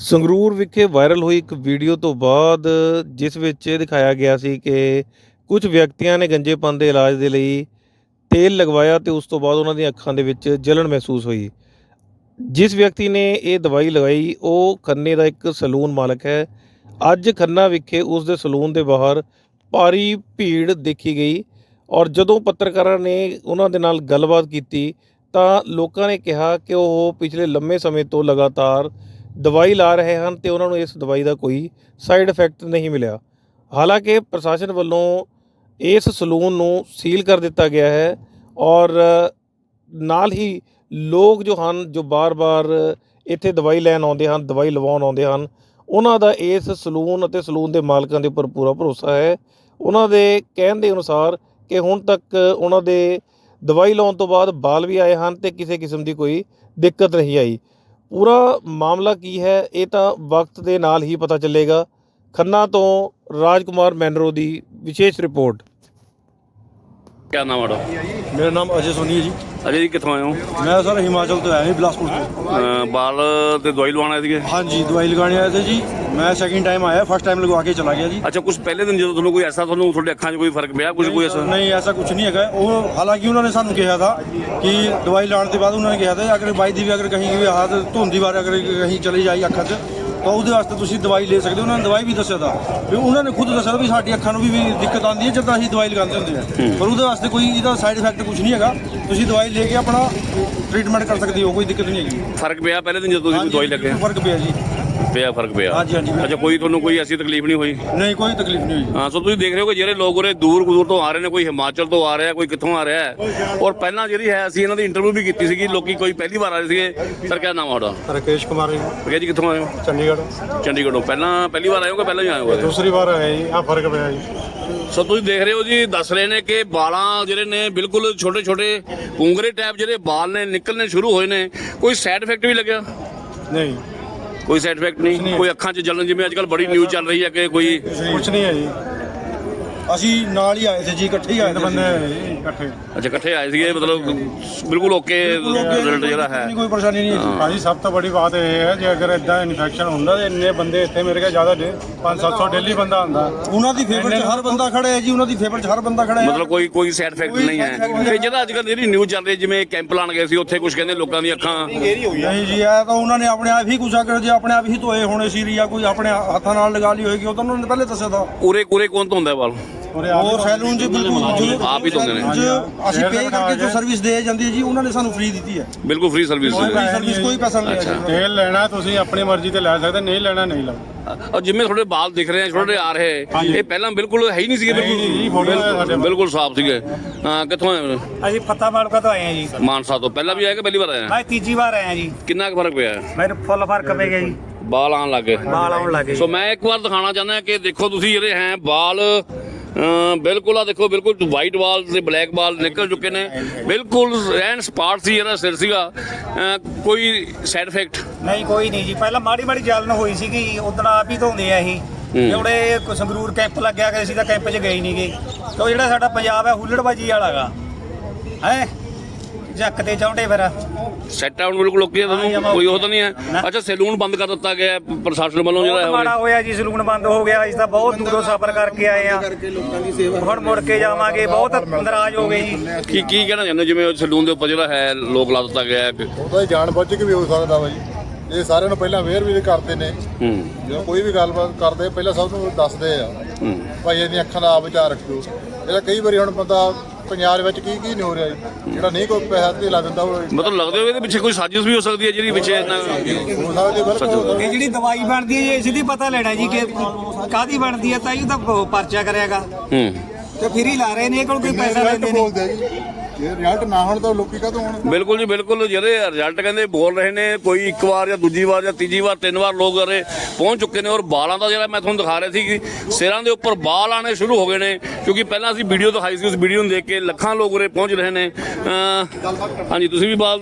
ਸੰਗਰੂਰ ਵਿਖੇ ਵਾਇਰਲ ਹੋਈ ਇੱਕ ਵੀਡੀਓ ਤੋਂ ਬਾਅਦ, ਜਿਸ ਵਿੱਚ ਇਹ ਦਿਖਾਇਆ ਗਿਆ ਸੀ ਕਿ ਕੁਝ ਵਿਅਕਤੀਆਂ ਨੇ ਗੰਜੇਪਨ ਦੇ ਇਲਾਜ ਦੇ ਲਈ ਤੇਲ ਲਗਵਾਇਆ ਤੇ ਉਸ ਤੋਂ ਬਾਅਦ ਉਹਨਾਂ ਦੀਆਂ ਅੱਖਾਂ ਦੇ ਵਿੱਚ ਜਲਣ ਮਹਿਸੂਸ ਹੋਈ। ਜਿਸ ਵਿਅਕਤੀ ਨੇ ਇਹ ਦਵਾਈ ਲਗਾਈ, ਉਹ ਖੰਨੇ ਦਾ ਇੱਕ ਸਲੂਨ ਮਾਲਕ ਹੈ। ਅੱਜ ਖੰਨਾ ਵਿਖੇ ਉਸ ਦੇ ਸਲੂਨ ਦੇ ਬਾਹਰ ਭਾਰੀ ਭੀੜ ਦੇਖੀ ਗਈ ਔਰ ਜਦੋਂ ਪੱਤਰਕਾਰਾਂ ਨੇ ਉਹਨਾਂ ਦੇ ਨਾਲ ਗੱਲਬਾਤ ਕੀਤੀ ਤਾਂ ਲੋਕਾਂ ਨੇ ਕਿਹਾ ਕਿ ਉਹ ਪਿਛਲੇ ਲੰਮੇ ਸਮੇਂ ਤੋਂ ਲਗਾਤਾਰ ਦਵਾਈ ਲਾ ਰਹੇ ਹਨ ਤੇ ਉਹਨਾਂ ਨੂੰ ਇਸ ਦਵਾਈ ਦਾ ਕੋਈ ਸਾਈਡ ਇਫੈਕਟ ਨਹੀਂ ਮਿਲਿਆ। ਹਾਲਾਂਕਿ ਪ੍ਰਸ਼ਾਸਨ ਵੱਲੋਂ ਇਸ ਸਲੂਨ ਨੂੰ ਸੀਲ ਕਰ ਦਿੱਤਾ ਗਿਆ ਹੈ ਔਰ ਨਾਲ ਹੀ ਲੋਕ ਜੋ ਹਨ, ਜੋ ਬਾਰ-ਬਾਰ ਇੱਥੇ ਦਵਾਈ ਲੈਣ ਆਉਂਦੇ ਹਨ, ਦਵਾਈ ਲਵਾਉਣ ਆਉਂਦੇ ਹਨ, ਉਹਨਾਂ ਦਾ ਇਸ ਸਲੂਨ ਅਤੇ ਸਲੂਨ ਦੇ ਮਾਲਕਾਂ ਦੇ ਉੱਪਰ ਪੂਰਾ ਭਰੋਸਾ ਹੈ। ਉਹਨਾਂ ਦੇ ਕਹਿਣ ਦੇ ਅਨੁਸਾਰ ਕਿ ਹੁਣ ਤੱਕ ਉਹਨਾਂ ਦੇ ਦਵਾਈ ਲਾਉਣ ਤੋਂ ਬਾਅਦ ਬਾਲ ਵੀ ਆਏ ਹਨ ਤੇ ਕਿਸੇ ਕਿਸਮ ਦੀ ਕੋਈ ਦਿੱਕਤ ਨਹੀਂ ਆਈ। ਪੂਰਾ ਮਾਮਲਾ ਕੀ ਹੈ, ਇਹ ਤਾਂ ਵਕਤ ਦੇ ਨਾਲ ਹੀ ਪਤਾ ਚੱਲੇਗਾ। ਖੰਨਾ ਤੋਂ ਰਾਜਕੁਮਾਰ ਮੈਨਰੋ ਦੀ ਵਿਸ਼ੇਸ਼ ਰਿਪੋਰਟ। ਕਿਆ ਨਾਮ ਆੜਾ ਮੇਰਾ ਨਾਮ ਅਜੇ ਸੋਨੀ ਹੈ ਜੀ। ਅਜੇ ਜੀ ਕਿੱਥੋਂ ਆਏ ਹੋ? ਮੈਂ ਸਰ ਹਿਮਾਚਲ ਤੋਂ ਆਇਆ ਹਾਂ ਬਿਲਾਸਪੁਰ ਤੋਂ। ਅਹ ਬਾਲ ਤੇ ਦਵਾਈ ਲਵਾਉਣ ਆਏ ਸੀਗੇ? ਹਾਂਜੀ ਦਵਾਈ ਲਗਾਉਣ ਆਇਆ ਸੀ ਜੀ। ਮੈਂ ਸੈਕਿੰਡ ਟਾਈਮ ਆਇਆ ਫਸਟ ਟਾਈਮ ਲਗਵਾ ਕੇ ਚਲਾ ਗਿਆ ਜੀ। ਅੱਛਾ ਕੁਝ ਪਹਿਲੇ ਦਿਨ ਜਦੋਂ ਤੁਹਾਨੂੰ ਕੋਈ ਐਸਾ ਤੁਹਾਨੂੰ ਤੁਹਾਡੇ ਅੱਖਾਂ 'ਚ ਕੋਈ ਫ਼ਰਕ ਪਿਆ ਕੁਝ ਕੋਈ ਐਸਾ? ਨਹੀਂ ਐਸਾ ਕੁਝ ਨਹੀਂ ਹੈਗਾ। ਉਹ ਹਾਲਾਂਕਿ ਉਹਨਾਂ ਨੇ ਸਾਨੂੰ ਕਿਹਾ ਥਾ ਕਿ ਦਵਾਈ ਲਾਉਣ ਤੋਂ ਬਾਅਦ ਉਹਨਾਂ ਨੇ ਕਿਹਾ ਥਾ ਅਗਰ ਬਾਈ ਦੀ ਵੀ ਅਗਰ ਕਹੀਂ ਵੀ ਹਾथ ਧੁੰਦੀ ਵਾਰ ਅਗਰ ਕਹੀਂ ਚਲੀ ਜਾਈ ਅੱਖਾਂ 'ਚ ਤਾਂ ਉਹਦੇ ਵਾਸਤੇ ਤੁਸੀਂ ਦਵਾਈ ਲੈ ਸਕਦੇ ਹੋ ਉਹਨਾਂ ਨੇ ਦਵਾਈ ਵੀ ਦੱਸਿਆ ਥਾ ਵੀ ਉਹਨਾਂ ਨੇ ਖੁਦ ਦੱਸਿਆ ਵੀ ਸਾਡੀ ਅੱਖਾਂ ਨੂੰ ਵੀ ਵੀ ਦਿੱਕਤ ਆਉਂਦੀ ਹੈ ਜਦੋਂ ਅਸੀਂ ਦਵਾਈ ਲਗਾਉਂਦੇ ਹੁੰਦੇ ਆ। ਪਰ ਉਹਦੇ ਵਾਸਤੇ ਕੋਈ ਇਹਦਾ ਸਾਈਡ ਇਫੈਕਟ ਕੁਝ ਨਹੀਂ ਹੈਗਾ। ਤੁਸੀਂ ਦਵਾਈ ਲੈ ਕੇ ਆਪਣਾ ਟ੍ਰੀਟਮੈਂਟ ਕਰ ਸਕਦੇ ਹੋ ਕੋਈ ਦਿੱਕਤ ਨਹੀਂ ਹੈਗੀ। ਫ਼ਰਕ ਪਿਆ ਪਹਿਲੇ ਦਿਨ ਜਦੋਂ ਤੁਸੀਂ ਦਵਾਈ ਲੱਗੇ? ਫ਼ਰਕ ਪਿਆ ਜੀ। ਪਿਆ ਫ਼ਰਕ ਪਿਆ। ਹਾਂਜੀ, ਹਾਂਜੀ। ਅੱਛਾ ਕੋਈ ਤੁਹਾਨੂੰ ਕੋਈ ਐਸੀ ਤਕਲੀਫ ਨਹੀਂ ਹੋਈ? ਨਹੀਂ ਕੋਈ ਤਕਲੀਫ ਨਹੀਂ ਹੋਈ। ਹਾਂ ਸੋ ਤੁਸੀਂ ਦੇਖ ਰਹੇ ਹੋ ਕਿ ਜਿਹੜੇ ਲੋਕ ਉਰੇ ਦੂਰ ਦੂਰ ਤੋਂ ਆ ਰਹੇ ਨੇ ਕੋਈ ਹਿਮਾਚਲ ਤੋਂ ਆ ਰਿਹਾ ਕੋਈ ਕਿੱਥੋਂ ਆ ਰਿਹਾ ਹੈ। ਔਰ ਪਹਿਲਾਂ ਜਿਹੜੀ ਹੈ ਅਸੀਂ ਇਹਨਾਂ ਦੀ ਇੰਟਰਵਿਊ ਵੀ ਕੀਤੀ ਸੀਗੀ ਲੋਕੀ ਕੋਈ ਪਹਿਲੀ ਵਾਰ ਆਏ ਸੀਗੇ। ਸਰ ਕਿਆ ਨਾਮ ਆ ਤੁਹਾਡਾ? ਰਕੇਸ਼ ਕੁਮਾਰ ਜੀ। ਭਈਆ ਜੀ ਕਿੱਥੋਂ ਆਏ ਹੋ? ਚੰਡੀਗੜ੍ਹ। ਚੰਡੀਗੜ੍ਹੋਂ। ਪਹਿਲਾਂ ਪਹਿਲੀ ਵਾਰ ਆਏ ਹੋ ਕਿ ਪਹਿਲਾਂ ਹੀ ਆਏ ਹੋ? ਦੂਸਰੀ ਵਾਰ ਆਏ ਜੀ ਆ ਫ਼ਰਕ ਪਿਆ ਜੀ। ਸੋ ਤੁਸੀਂ ਦੇਖ ਰਹੇ ਹੋ ਜੀ ਦੱਸ ਰਹੇ ਨੇ ਕਿ ਵਾਲਾਂ ਜਿਹੜੇ ਨੇ ਬਿਲਕੁਲ ਛੋਟੇ ਛੋਟੇ ਪੂੰਗਰੇ ਟਾਈਪ ਜਿਹੜੇ ਵਾਲ ਨੇ ਨਿਕਲਣੇ ਸ਼ੁਰੂ ਹੋਏ ਨੇ। ਕੋਈ ਸਾਈਡ ਇਫੈਕਟ ਵੀ ਲੱਗਿਆ? ਨਹੀਂ। ਕੋਈ ਸਾਈਡ ਇਫੈਕਟ ਨਹੀਂ ਕੋਈ ਅੱਖਾਂ 'ਚ ਜਲਨ ਜਿਵੇਂ ਅੱਜਕੱਲ ਬੜੀ ਨਿਊਜ਼ ਚੱਲ ਰਹੀ ਹੈ ਕਿ ਕੋਈ ਕੁਝ ਨਹੀਂ ਹੈ ਜੀ। ਅਸੀਂ ਨਾਲ ਹੀ ਆਏ ਸੀ ਜੀ ਇਕੱਠੇ ਹੀ ਆਏ ਸੀ ਬੰਦੇ ਇਕੱਠੇ। ਅੱਛਾ ਇਕੱਠੇ ਆਏ ਸੀਗੇ ਮਤਲਬ ਬਿਲਕੁਲ ਓਕੇ ਰਿਜ਼ਲਟ ਜਿਹੜਾ ਹੈ। ਨਹੀਂ ਕੋਈ ਪਰੇਸ਼ਾਨੀ ਨਹੀਂ ਹੈ। ਭਾਜੀ ਸਭ ਤੋਂ ਬੜੀ ਬਾਤ ਇਹ ਹੈ ਜੇ ਅਗਰ ਇਦਾਂ ਇਨਫੈਕਸ਼ਨ ਹੁੰਦਾ ਤੇ ਇੰਨੇ ਬੰਦੇ ਇੱਥੇ ਮੇਰੇ ਕੋਲ ਜ਼ਿਆਦਾ ਨੇ 5-700 ਡੇਲੀ ਬੰਦਾ ਹੁੰਦਾ ਉਹਨਾਂ ਦੀ ਫੇਵਰ 'ਚ ਹਰ ਬੰਦਾ ਖੜਾ ਹੈ ਜੀ ਉਹਨਾਂ ਦੀ ਫੇਵਰ 'ਚ ਹਰ ਬੰਦਾ ਖੜਾ ਹੈ। ਮਤਲਬ ਕੋਈ ਕੋਈ ਸਾਈਡ ਇਫੈਕਟ ਨਹੀਂ ਹੈ। ਤੇ ਜਿਹੜਾ ਅੱਜਕੱਲ ਜਿਹੜੀ ਨਿਊਜ਼ ਚੱਲ ਰਹੀ ਹੈ, ਜਿਵੇਂ ਕੈਂਪ ਲਾਣ ਗਏ ਸੀ ਉੱਥੇ ਕੁਝ ਕਹਿੰਦੇ ਲੋਕਾਂ ਦੀਆਂ ਅੱਖਾਂ ਨਹੀਂ ਜੀ ਇਹ ਤਾਂ ਉਹਨਾਂ ਨੇ ਆਪਣੇ ਆਪ ਹੀ ਕੁਛ ਅਗਰ ਜੇ ਆਪਣੇ ਆਪ ਹੀ ਧੋਏ ਹੋਣੇ ਸੀ ਜਾਂ ਕੋਈ ਆਪਣੇ ਹੱਥਾਂ ਨਾਲ ਲਗਾ ਲਈ ਹੋਏਗੀ ਉਹ ਤਾਂ ਉਹਨਾਂ ਨੇ ਪਹਿਲੇ ਦੱਸਿਆ ਤਾਂ। ਉਰੇ ਕੋਰੇ ਕੌਣ ਧੋਂਦਾ ਵਾਲ ਉਹ ਸੈਲੂਨ 'ਚ ਬਿਲਕੁਲ ਜੋ ਆਪ ਹੀ ਧੋਂਦੇ ਨੇ। ਜੋ ਅਸੀਂ ਪੇ ਕਰਕੇ ਜੋ ਸਰਵਿਸ ਦੇ ਜਾਂਦੀ ਹੈ ਜੀ ਉਹਨਾਂ ਨੇ ਸਾਨੂੰ ਫ੍ਰੀ ਦਿੱਤੀ ਹੈ। ਬਿਲਕੁਲ ਫ੍ਰੀ ਸਰਵਿਸ ਕੋਈ ਸਰਵਿਸ ਕੋਈ ਪੈਸਾ ਨਹੀਂ ਲਿਆ ਜੀ। ਤੇਲ ਲੈਣਾ ਤੁਸੀਂ ਆਪਣੀ ਮਰਜ਼ੀ ਤੇ ਲੈ ਸਕਦੇ ਨਹੀਂ ਲੈਣਾ ਨਹੀਂ ਲਓ ਔਰ ਜਿਵੇਂ ਤੁਹਾਡੇ ਵਾਲ ਦਿਖ ਰਹੇ ਆ ਛੋਟੇ ਆ ਰਹੇ ਇਹ ਪਹਿਲਾਂ ਬਿਲਕੁਲ ਹੈ ਹੀ ਨਹੀਂ ਸੀਗੇ ਨਹੀਂ ਜੀ, ਬਿਲਕੁਲ ਫੋਟੋ ਹੈ ਸਾਡੇ ਕੋਲ। ਬਿਲਕੁਲ ਸਾਫ਼ ਸੀਗੇ। ਹਾਂ ਕਿੱਥੋਂ ਆਏ ਹੋ? ਅਸੀਂ ਫੱਤਾ ਮਾਲਕਾ ਤੋਂ ਆਏ ਆ ਜੀ। ਮਾਨਸਾ ਤੋਂ। ਪਹਿਲਾਂ ਵੀ ਆਏ ਕਿ ਪਹਿਲੀ ਵਾਰ ਆਏ ਆ? ਮੈਂ ਤੀਜੀ ਵਾਰ ਆਇਆ ਜੀ। ਕਿੰਨਾ ਕੁ ਫ਼ਰਕ ਪਿਆ? ਹੈ? ਮੇਰੇ ਫੁੱਲ ਫ਼ਰਕ ਪੈ ਗਿਆ ਜੀ। ਬਾਲ ਆਉਣ ਲੱਗੇ ਬਾਲ ਆਉਣ ਲੱਗੇ ਸੋ ਮੈਂ ਇੱਕ ਵਾਰ ਦਿਖਾਣਾ ਚਾਹੁੰਦਾ ਕਿ ਦੇਖੋ ਤੁਸੀਂ ਜਿਹੜੇ ਹੈ ਬਾਲ ਅਮ ਬਿਲਕੁਲ ਆ ਦੇਖੋ ਬਿਲਕੁਲ ਵਾਈਟ ਬਾਲ ਤੇ ਬਲੈਕ ਬਾਲ ਨਿਕਲ ਚੁੱਕੇ ਨੇ। ਬਿਲਕੁਲ ਐਨ ਸਪਾਟ ਸੀ ਜਿਹੜਾ ਸਿਰ ਸੀਗਾ। ਕੋਈ ਸਾਈਡ ਇਫੈਕਟ ਨਹੀਂ ਕੋਈ ਨਹੀਂ ਜੀ। ਪਹਿਲਾਂ ਮਾੜੀ ਮਾੜੀ ਜਲਨ ਹੋਈ ਸੀਗੀ ਉਦੋਂ ਆਪ ਹੀ ਧੋਂਦੇ ਆ ਅਸੀਂ ਜਿਹੜੇ ਕੋ ਸੰਗਰੂਰ ਕੈਂਪ ਲੱਗਿਆ ਗਿਆ ਸੀ ਤਾਂ ਕੈਂਪ 'ਚ ਗਏ ਹੀ ਨਹੀਂਗੇ ਤੇ ਜਿਹੜਾ ਸਾਡਾ ਪੰਜਾਬ ਹੈ ਹੁੱਲੜਬਾਜੀ ਵਾਲਾਗਾ ਹੈ? ਜੱਕ ਤੇ ਚਾਉਂਦੇ ਫਿਰ। ਸੈੱਟ ਆਉਣ ਬਿਲਕੁਲ ਓਕੇ ਤੁਹਾਨੂੰ ਕੋਈ ਉਹ ਤਾਂ ਨਹੀਂ ਹੈ। ਅੱਛਾ ਸੈਲੂਨ ਬੰਦ ਕਰ ਦਿੱਤਾ ਗਿਆ ਹੈ ਪ੍ਰਸ਼ਾਸਨ ਵੱਲੋਂ ਜਿਹੜਾ ਹੈ ਮਾੜਾ ਹੋਇਆ ਜੀ ਸਲੂਨ ਬੰਦ ਹੋ ਗਿਆ ਅਸੀਂ ਤਾਂ ਬਹੁਤ ਦੂਰੋਂ ਸਫ਼ਰ ਕਰਕੇ ਆਏ ਆ ਹੁਣ ਮੁੜ ਕੇ ਜਾਵਾਂਗੇ ਬਹੁਤ ਨਾਰਾਜ਼ ਹੋ ਗਏ ਜੀ। ਕੀ ਕੀ ਕਹਿਣਾ ਚਾਹੁੰਦੇ ਹੋ? ਜਿਵੇਂ ਸੈਲੂਨ ਦੇ ਉੱਪਰ ਜਿਹੜਾ ਹੈ ਲੋਕ ਲਾ ਦਿੱਤਾ ਗਿਆ ਹੈ। ਉਹਦਾ ਜਾਣ ਬੁੱਝ ਕੇ ਵੀ ਹੋ ਸਕਦਾ ਵਾ ਜੀ। ਇਹ ਸਾਰਿਆਂ ਨੂੰ ਪਹਿਲਾਂ ਅਵੇਅਰ ਵੀ ਕਰਦੇ ਨੇ। ਹੂੰ। ਜਦੋਂ ਕੋਈ ਵੀ ਗੱਲਬਾਤ ਕਰਦੇ ਪਹਿਲਾਂ ਸਭ ਨੂੰ ਦੱਸਦੇ ਆ। ਹੂੰ। ਭਾਈ ਇਹਦੀਆਂ ਅੱਖਾਂ ਦਾ ਆਪ ਵਿਚਾਰ ਰੱਖਿਓ। ਇਹਦਾ ਕਈ ਵਾਰੀ ਹੁਣ ਬੰਦਾ ਪੰਜਾਬ ਵਿੱਚ ਕੀ ਕੀ ਨਹੀਂ ਹੋ ਰਿਹਾ ਜੀ? ਜਿਹੜਾ ਨਹੀਂ ਕੋਈ ਪੈਸਾ ਤੇ ਲਾ ਦਿੰਦਾ ਉਹ ਮਤਲਬ ਲੱਗਦੇ ਹੋ ਇਹਦੇ ਪਿੱਛੇ ਕੋਈ ਸਾਜ਼ਿਸ਼ ਵੀ ਹੋ ਸਕਦੀ ਹੈ ਜਿਹੜੀ ਪਿੱਛੇ ਇੰਨਾ ਹੋ ਸਕਦੀ ਬਿਲਕੁਲ। ਇਹ ਜਿਹੜੀ ਦਵਾਈ ਬਣਦੀ ਹੈ ਜੀ ਇਸ ਦੀ ਪਤਾ ਲੈਣਾ ਜੀ ਕਿ ਕਾਦੀ ਬਣਦੀ ਹੈ ਤਾਂ ਇਹ ਤਾਂ ਪਰਚਾ ਕਰਿਆਗਾ। ਹੂੰ। ਤੇ ਫਿਰ ਹੀ ਲਾ ਰਹੇ ਨੇ ਇਹ ਕੋਲ ਕੋਈ ਪੈਸਾ ਲੈਂਦੇ ਨਹੀਂ ਜੀ ਜੇ ਰਿਜ਼ਲਟ ਨਾ ਹੋਣ ਤਾਂ ਲੋਕੀ ਕਾਹਤੋਂ ਹੋਣ ਬਿਲਕੁਲ ਜੀ ਬਿਲਕੁਲ। ਜਿਹੜੇ ਰਿਜ਼ਲਟ ਕਹਿੰਦੇ ਬੋਲ ਰਹੇ ਨੇ ਕੋਈ ਇੱਕ ਵਾਰ ਜਾਂ ਦੂਜੀ ਵਾਰ ਜਾਂ ਤੀਜੀ ਵਾਰ ਤਿੰਨ ਵਾਰ ਲੋਕ ਅਰੇ ਪਹੁੰਚ ਚੁੱਕੇ ਨੇ ਔਰ ਬਾਲਾਂ ਦਾ ਜਿਹੜਾ ਮੈਂ ਤੁਹਾਨੂੰ ਦਿਖਾ ਰਿਹਾ ਸੀ ਕਿ ਸਿਰਾਂ ਦੇ ਉੱਪਰ ਬਾਲ ਆਣੇ ਸ਼ੁਰੂ ਹੋ ਗਏ ਨੇ ਕਿਉਂਕਿ ਪਹਿਲਾਂ ਅਸੀਂ ਵੀਡੀਓ ਦਿਖਾਈ ਸੀ ਉਸ ਵੀਡੀਓ ਨੂੰ ਦੇਖ ਕੇ ਲੱਖਾਂ ਲੋਕ ਉਰੇ ਪਹੁੰਚ ਰਹੇ ਨੇ। ਹਾਂਜੀ ਤੁਸੀਂ ਵੀ ਬਾਲ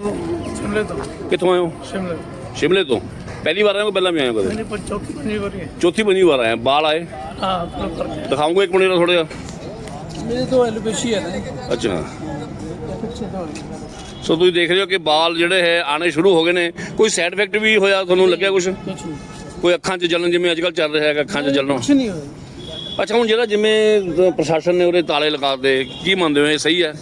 ਸ਼ਿਮਲੇ ਤੋਂ। ਕਿੱਥੋਂ ਆਏ ਹੋ? ਸ਼ਿਮਲੇ। ਸ਼ਿਮਲੇ ਤੋਂ। ਪਹਿਲੀ ਵਾਰ ਆਏ ਹੋ ਕਿ ਪਹਿਲਾਂ ਵੀ ਆਏ ਹੋ ਕਦੇ? ਵਾਰੀ ਚੌਥੀ ਪੰਜਵੀਂ ਵਾਰ ਆਏ ਬਾਲ ਆਏ? ਹਾਂ ਦਿਖਾਉਂਗੇ ਇੱਕ ਮਿੰਟ ਥੋੜਾ ਜਿਹਾ। ਮੇਰੇ ਤੋਂ ਐਲੋਪੇਸ਼ੀ ਹੈ ਨਾ ਅੱਛਾ। ਸੋ ਤੁਸੀਂ ਦੇਖ ਰਹੇ ਹੋ ਕਿ ਬਾਲ ਜਿਹੜੇ ਹੈ ਆਣੇ ਸ਼ੁਰੂ ਹੋ ਗਏ ਨੇ। ਕੋਈ ਸਾਈਡ ਇਫੈਕਟ ਵੀ ਹੋਇਆ ਤੁਹਾਨੂੰ ਲੱਗਿਆ ਕੁਝ ਕੋਈ ਅੱਖਾਂ 'ਚ ਜਲਨ ਜਿਵੇਂ ਅੱਜ ਕੱਲ੍ਹ ਚੱਲ ਰਿਹਾ ਹੈਗਾ ਅੱਖਾਂ 'ਚ ਜਲਨ ਕੁਛ ਨਹੀਂ ਹੋਇਆ। ਅੱਛਾ ਹੁਣ ਜਿਹੜਾ ਜਿਵੇਂ ਪ੍ਰਸ਼ਾਸਨ ਨੇ ਉਹਦੇ ਤਾਲੇ ਲਗਾ ਦੇ ਕੀ ਮੰਨਦੇ ਹੋ? ਇਹ ਸਹੀ ਹੈ?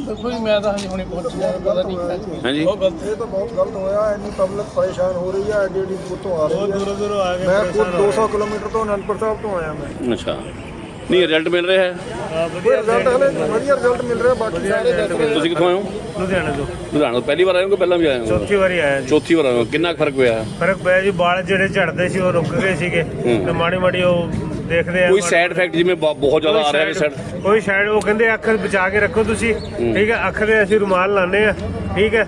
ਦੇਖੋ ਜੀ ਮੈਂ ਤਾਂ ਹਜੇ ਹੁਣੇ ਪਹੁੰਚਿਆ ਪਤਾ ਨਹੀਂ। ਹਾਂਜੀ। ਇਹ ਤਾਂ ਬਹੁਤ ਗਲਤ ਹੋਇਆ ਇੰਨੀ ਪਬਲਿਕ ਪਰੇਸ਼ਾਨ ਹੋ ਰਹੀ ਹੈ ਐਡੀ ਐਡੀ ਦੂਰ ਤੋਂ ਆ ਰਹੀ ਹੈ। ਦੂਰੋਂ ਦੂਰੋਂ ਆ ਗਏ ਮੈਂ ਖੁਦ 200 ਕਿਲੋਮੀਟਰ ਤੋਂ ਅਨੰਦਪੁਰ ਸਾਹਿਬ ਤੋਂ ਆਇਆ ਮੈਂ। ਅੱਛਾ। ਨਹੀਂ ਰਿਜ਼ਲਟ ਮਿਲ ਰਿਹਾ ਹੈ। ਵਧੀਆ ਰਿਜ਼ਲਟ ਹਲੇ ਵਧੀਆ ਰਿਜ਼ਲਟ ਮਿਲ ਰਿਹਾ ਬਾਕੀ ਸਾਰੇ ਦੱਸ ਰਹੇ ਤੁਸੀਂ ਕਿੱਥੋਂ ਆਏ ਹੋ? ਲੁਧਿਆਣੇ ਤੋਂ। ਲੁਧਿਆਣਾ ਤੋਂ। ਪਹਿਲੀ ਵਾਰ ਆਏ ਹੋ ਕਿ ਪਹਿਲਾਂ ਵੀ ਆਏ ਹੋ? ਚੌਥੀ ਵਾਰੀ ਆਇਆ ਜੀ। ਚੌਥੀ ਵਾਰ ਆਏ ਹੋ। ਕਿੰਨਾ ਕੁ ਫ਼ਰਕ ਪਿਆ? ਫ਼ਰਕ ਪਿਆ ਜੀ ਵਾਲ ਜਿਹੜੇ ਝੜਦੇ ਸੀ ਉਹ ਰੁਕ ਗਏ ਸੀਗੇ। ਤੇ ਮਾੜੀ ਮਾੜੀ ਉਹ ਦੇਖਦੇ ਆ ਕੋਈ ਸਾਈਡ ਇਫੈਕਟ ਜਿਵੇਂ ਬ- ਬਹੁਤ ਜ਼ਿਆਦਾ ਆ ਰਿਹਾ ਹੈ ਸਾਈਡ ਕੋਈ ਸਾਈਡ ਉਹ ਕਹਿੰਦੇ ਅੱਖ ਬਚਾ ਕੇ ਰੱਖੋ ਤੁਸੀਂ। ਠੀਕ ਹੈ ਅੱਖ ਦੇ ਅਸੀਂ ਰੁਮਾਲ ਲਾਉਂਦੇ ਆ ਠੀਕ ਹੈ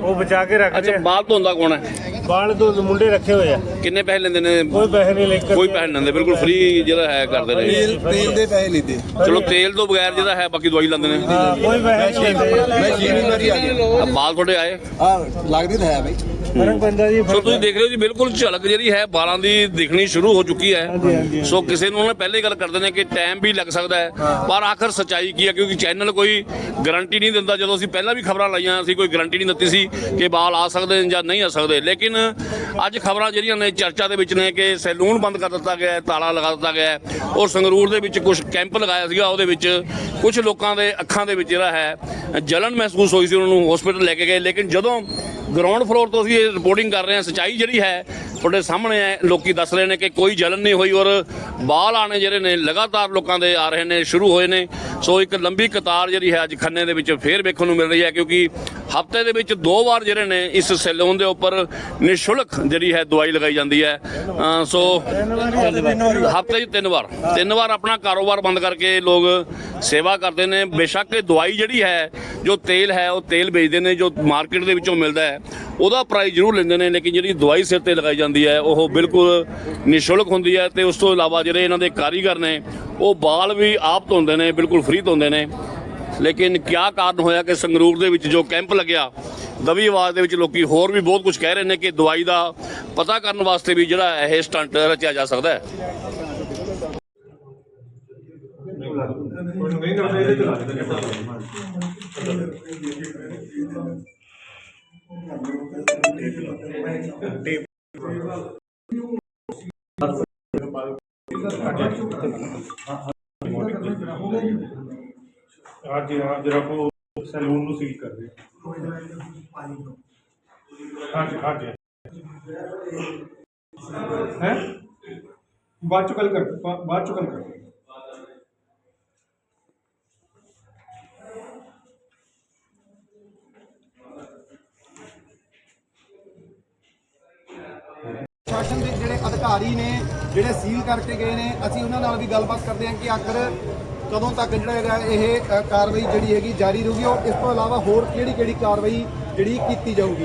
ਉਹ ਬਚਾ ਕੇ ਰੱਖਦੇ ਅੱਛਾ ਆ ਬਾਲ ਧੋਂਦਾ ਕੌਣ ਹੈ? ਵਾਲ ਤੋਂ ਮੁੰਡੇ ਰੱਖੇ ਹੋਏ ਆ। ਕਿੰਨੇ ਪੈਸੇ ਲੈਂਦੇ ਨੇ? ਕੋਈ ਪੈਸੇ ਨਹੀਂ ਲੈ ਕੇ ਕੋਈ ਪੈਸੇ ਨਹੀਂ ਲੈਂਦੇ ਬਿਲਕੁਲ ਫ੍ਰੀ ਜਿਹੜਾ ਹੈ ਕਰਦੇ ਨੇ। ਤੇਲ ਦੇ ਪੈਸੇ ਲੈਦੇ ਚਲੋ ਤੇਲ ਤੋਂ ਬਗੈਰ ਜਿਹੜਾ ਹੈ ਬਾਕੀ ਦਵਾਈ ਲੈਂਦੇ ਨੇ। ਕੋਈ ਪੈਸੇ ਨਹੀਂ ਲੈਂਦੇ। ਮੈਂ ਛੇਵੀਂ ਵਾਰੀ ਆ ਗਿਆ ਆ ਬਾਲ ਤੁਹਾਡੇ ਆਏ? ਆ ਲੱਗਦੀ ਤਾਂ ਹੈ ਬਈ। ਫ਼ਰਕ ਪੈਂਦਾ ਜੀ ਸੋ ਤੁਸੀਂ ਦੇਖ ਰਹੇ ਹੋ ਜੀ ਬਿਲਕੁਲ ਝਲਕ ਜਿਹੜੀ ਹੈ ਬਾਲਾਂ ਦੀ ਦਿਖਣੀ ਸ਼ੁਰੂ ਹੋ ਚੁੱਕੀ ਹੈ। ਸੋ ਕਿਸੇ ਨੂੰ ਉਹਨੇ ਪਹਿਲੇ ਗੱਲ ਕਰਦੇ ਨੇ ਕਿ ਟਾਈਮ ਵੀ ਲੱਗ ਸਕਦਾ ਹੈ ਪਰ ਆਖਰ ਸਚਾਈ ਕੀ ਹੈ ਕਿਉਂਕਿ ਚੈਨਲ ਕੋਈ ਗਾਰੰਟੀ ਨਹੀਂ ਦਿੰਦਾ। ਜਦੋਂ ਅਸੀਂ ਪਹਿਲਾਂ ਵੀ ਖਬਰਾਂ ਲਾਈਆਂ ਅਸੀਂ ਕੋਈ ਗਾਰੰਟੀ ਨਹੀਂ ਦਿੱਤੀ ਸੀ ਕਿ ਬਾਲ ਆ ਸਕਦੇ ਨੇ ਜਾਂ ਨਹੀਂ ਆ ਸਕਦੇ। ਲੇਕਿਨ ਅੱਜ ਖਬਰਾਂ ਜਿਹੜੀਆਂ ਨੇ ਚਰਚਾ ਦੇ ਵਿੱਚ ਨੇ ਕਿ ਸੈਲੂਨ ਬੰਦ ਕਰ ਦਿੱਤਾ ਗਿਆ ਤਾਲਾ ਲਗਾ ਦਿੱਤਾ ਗਿਆ ਔਰ ਸੰਗਰੂਰ ਦੇ ਵਿੱਚ ਕੁਝ ਕੈਂਪ ਲਗਾਇਆ ਸੀਗਾ ਉਹਦੇ ਵਿੱਚ ਕੁਝ ਲੋਕਾਂ ਦੇ ਅੱਖਾਂ ਦੇ ਵਿੱਚ ਜਿਹੜਾ ਹੈ ਜਲਨ ਮਹਿਸੂਸ ਹੋਈ ਸੀ ਉਹਨਾਂ ਨੂੰ ਹਸਪੀਟਲ ਲੈ ਕੇ ਗਏ। ਲੇਕਿਨ ਜਦੋਂ ਗਰਾਊਂਡ ਫਲੋਰ ਤੋਂ ਅਸੀਂ ਇਹ ਰਿਪੋਰਟਿੰਗ ਕਰ ਰਹੇ ਹਾਂ, ਸਚਾਈ ਜਿਹੜੀ ਹੈ, ਤੁਹਾਡੇ ਸਾਹਮਣੇ ਹੈ, ਲੋਕੀ ਦੱਸ ਰਹੇ ਨੇ ਕਿ ਕੋਈ ਜਲਨ ਨਹੀਂ ਹੋਈ ਔਰ ਬਾਲ ਆਣੇ ਜਿਹੜੇ ਨੇ ਲਗਾਤਾਰ ਲੋਕਾਂ ਦੇ ਆ ਰਹੇ ਨੇ, ਸ਼ੁਰੂ ਹੋਏ ਨੇ। ਸੋ ਇੱਕ ਲੰਬੀ ਕਤਾਰ ਜਿਹੜੀ ਹੈ ਅੱਜ ਖੰਨੇ ਦੇ ਵਿੱਚ ਫੇਰ ਵੇਖਣ ਨੂੰ ਮਿਲ ਰਹੀ ਹੈ, ਕਿਉਂਕਿ ਹਫ਼ਤੇ ਦੇ ਵਿੱਚ ਦੋ ਵਾਰ ਜਿਹੜੇ ਨੇ ਇਸ ਸੈਲੂਨ ਦੇ ਉੱਪਰ ਨਿਸ਼ੁਲਕ ਜਿਹੜੀ ਹੈ ਦਵਾਈ ਲਗਾਈ ਜਾਂਦੀ ਹੈ। ਸੋ ਹਫ਼ਤੇ 'ਚ ਤਿੰਨ ਵਾਰ ਤਿੰਨ ਵਾਰ ਆਪਣਾ ਕਾਰੋਬਾਰ ਬੰਦ ਕਰਕੇ ਲੋਕ ਸੇਵਾ ਕਰਦੇ ਨੇ। ਬੇਸ਼ੱਕ ਦਵਾਈ ਜਿਹੜੀ ਹੈ, ਜੋ ਤੇਲ ਹੈ, ਉਹ ਤੇਲ ਵੇਚਦੇ ਨੇ, ਜੋ ਮਾਰਕੀਟ ਦੇ ਵਿੱਚੋਂ ਮਿਲਦਾ ਹੈ। ਉਹਦਾ ਪ੍ਰਾਈਸ ਜ਼ਰੂਰ ਲੈਂਦੇ ਨੇ, ਲੇਕਿਨ ਜਿਹੜੀ ਦਵਾਈ ਸਿਰ ਤੇ ਲਗਾਈ ਜਾਂਦੀ ਹੈ, ਉਹ ਬਿਲਕੁਲ ਨਿਸ਼ੁਲਕ ਹੁੰਦੀ ਹੈ ਤੇ ਉਸ ਤੋਂ ਇਲਾਵਾ ਜਿਹੜੇ ਇਹਨਾਂ ਦੇ ਕਾਰੀਗਰ ਨੇ, ਉਹ ਬਾਲ ਵੀ ਆਪ ਧੋਂਦੇ ਨੇ, ਬਿਲਕੁਲ ਫ੍ਰੀ ਧੋਂਦੇ ਨੇ। ਲੇਕਿਨ ਕਿਆ ਕਾਰਨ ਹੋਇਆ ਕਿ ਸੰਗਰੂਰ ਦੇ ਵਿੱਚ ਜੋ ਕੈਂਪ ਲੱਗਿਆ, ਦਵੀ ਆਵਾਜ਼ ਦੇ ਵਿੱਚ ਲੋਕੀ ਹੋਰ ਵੀ ਬਹੁਤ ਕੁਝ ਕਹਿ ਰਹੇ ਨੇ ਕਿ ਦਵਾਈ ਦਾ ਪਤਾ ਕਰਨ ਵਾਸਤੇ ਵੀ ਜਿਹੜਾ ਇਹ ਸਟੰਟ ਰਚਿਆ ਜਾ ਸਕਦਾ ਹੈ। ਅੱਜ ਅੱਜ ਰੱਖੋ ਸੈਲੂਨ ਨੂੰ ਸੀਲ ਕਰ ਦੇ ਹਾਂਜੀ ਹਾਂਜੀ ਹੈ ਬਾਅਦ ਚ ਗੱਲ ਕਰ ਬਾ- ਬਾਅਦ ਚ ਦੇ ਜਿਹੜੇ ਅਧਿਕਾਰੀ ਨੇ, ਜਿਹੜੇ ਸੀਲ ਕਰਕੇ ਗਏ ਨੇ, ਅਸੀਂ ਉਹਨਾਂ ਨਾਲ ਵੀ ਗੱਲਬਾਤ ਕਰਦੇ ਹਾਂ ਕਿ ਆਖਰ ਕਦੋਂ ਤੱਕ ਜਿਹੜਾ ਹੈਗਾ ਇਹ ਕਾਰਵਾਈ ਜਿਹੜੀ ਹੈਗੀ ਜਾਰੀ ਰਹੂਗੀ, ਔਰ ਇਸ ਤੋਂ ਇਲਾਵਾ ਹੋਰ ਕਿਹੜੀ ਕਿਹੜੀ ਕਾਰਵਾਈ ਜਿਹੜੀ ਕੀਤੀ ਜਾਊਗੀ?